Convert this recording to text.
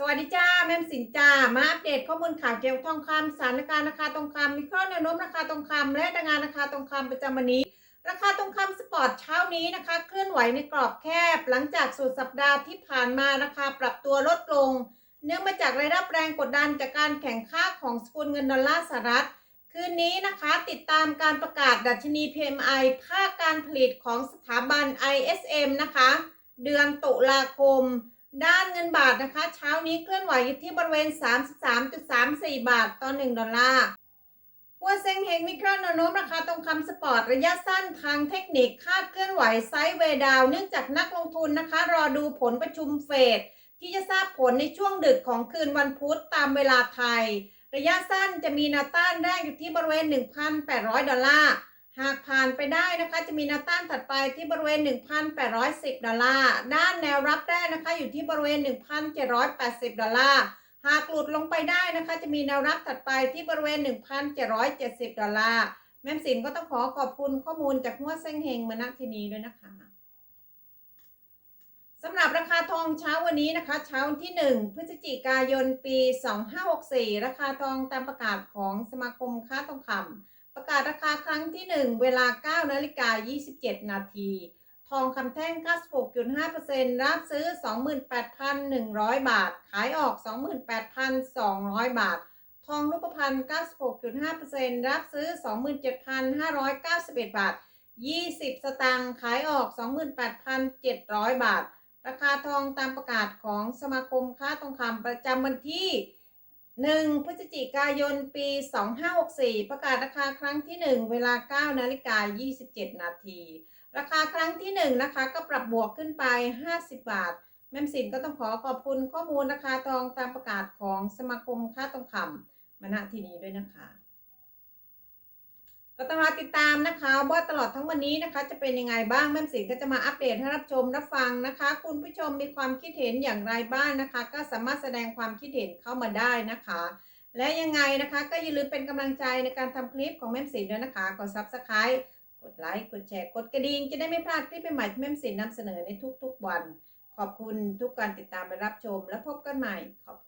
สวัสดีจ้าแม่มสินจ้ามาอัปเดตข้อมูลข่าวเกี่ยวกับทองคำสถานการณ์ราคาทองคำวิเคราะห์แนวโน้มราคาทองคำและดังงานราคาทองคำประจำวันนี้ ราคาทองคำสปอร์ตเช้านี้นะคะ เคลื่อนไหวในกรอบแคบ หลังจากสุดสัปดาห์ที่ผ่านมาราคาปรับตัวลดลง เนื่องมาจากรายรับแรงกดดันจากการแข่งข้าของสกุลเงินดอลลาร์สหรัฐคืนนี้นะคะติดตามการประกาศดัชนี PMI ภาคการผลิตของสถาบัน ISM นะคะ เดือนตุลาคม ด้านเงินบาทนะคะ เช้านี้เคลื่อนไหวอยู่ที่บริเวณ 33.34 บาทต่อ 1 ดอลลาร์หัวเซ็งเฮงมิครอนโน้มราคาทองคำสปอร์ตระยะสั้นทางเทคนิคคาดเคลื่อนไหวไซด์เวดาวเนื่องจากนักลงทุนนะคะ รอดูผลประชุมเฟดที่จะทราบผลในช่วงดึกของคืนวันพุธตามเวลาไทย ระยะสั้นจะมีนาต้านแรกอยู่ที่บริเวณ 1,800 ดอลลาร์ หากผ่านไปได้นะคะจะมีแนวต้านถัดไปที่บริเวณ 1,810 ดอลลาร์ด้านแนวรับแรกนะคะอยู่ที่บริเวณ 1,780 ดอลลาร์หากหลุดลงไปได้นะคะจะมีแนวรับถัดไปที่บริเวณ 1,770 ดอลลาร์แม่สินก็ต้องขอขอบคุณข้อมูลจากหัวเส้งเฮงมาณที่นี้ด้วยนะคะสำหรับราคาทองเช้าวันนี้นะคะ เช้าวันที่ 1 พฤศจิกายนปี 2564 ราคาทองตามประกาศของสมาคมค้าทองคำ ประกาศราคาครั้งที่ 1 เวลา9นาฬิกา27 นาที ทองคำแท่ง 96.5%รับซื้อ 28,100 บาท ขายออก 28,200 บาท ทองรูปพรรณ96.5%รับซื้อ 27,591 บาท 20 สตางค์ขายออก 28,700 บาท ราคาทองตามประกาศของสมาคมค้าทองคำประจำวันที่ 1 พฤศจิกายน ปี 2564 ประกาศราคาครั้งที่ 1 เวลา 9 นาฬิกา 27 นาที ราคาครั้งที่ 1 นะคะ ก็ปรับบวกขึ้นไป 50 บาท แม่มสินก็ต้องขอขอบคุณข้อมูลราคาทองตามประกาศของสมาคมค่าทองคำมาณที่นี้ด้วยนะคะ ก็ต้องรอติดตามนะคะ ว่าตลอดทั้งวันนี้นะคะ จะเป็นยังไงบ้างแม่สินก็จะมาอัปเดตให้รับชมรับฟังนะคะ คุณผู้ชมมีความคิดเห็นอย่างไรบ้างนะคะ ก็สามารถแสดงความคิดเห็นเข้ามาได้นะคะ และยังไงนะคะ ก็อย่าลืมเป็นกำลังใจในการทำคลิปของแม่สินด้วยนะคะกด subscribe กดไลค์กดแชร์กดกระดิ่งจะได้ไม่พลาดคลิปใหม่ๆที่แม่สินนำเสนอในทุกๆวัน ขอบคุณทุกการติดตามและรับชม และพบกันใหม่ขอบคุณ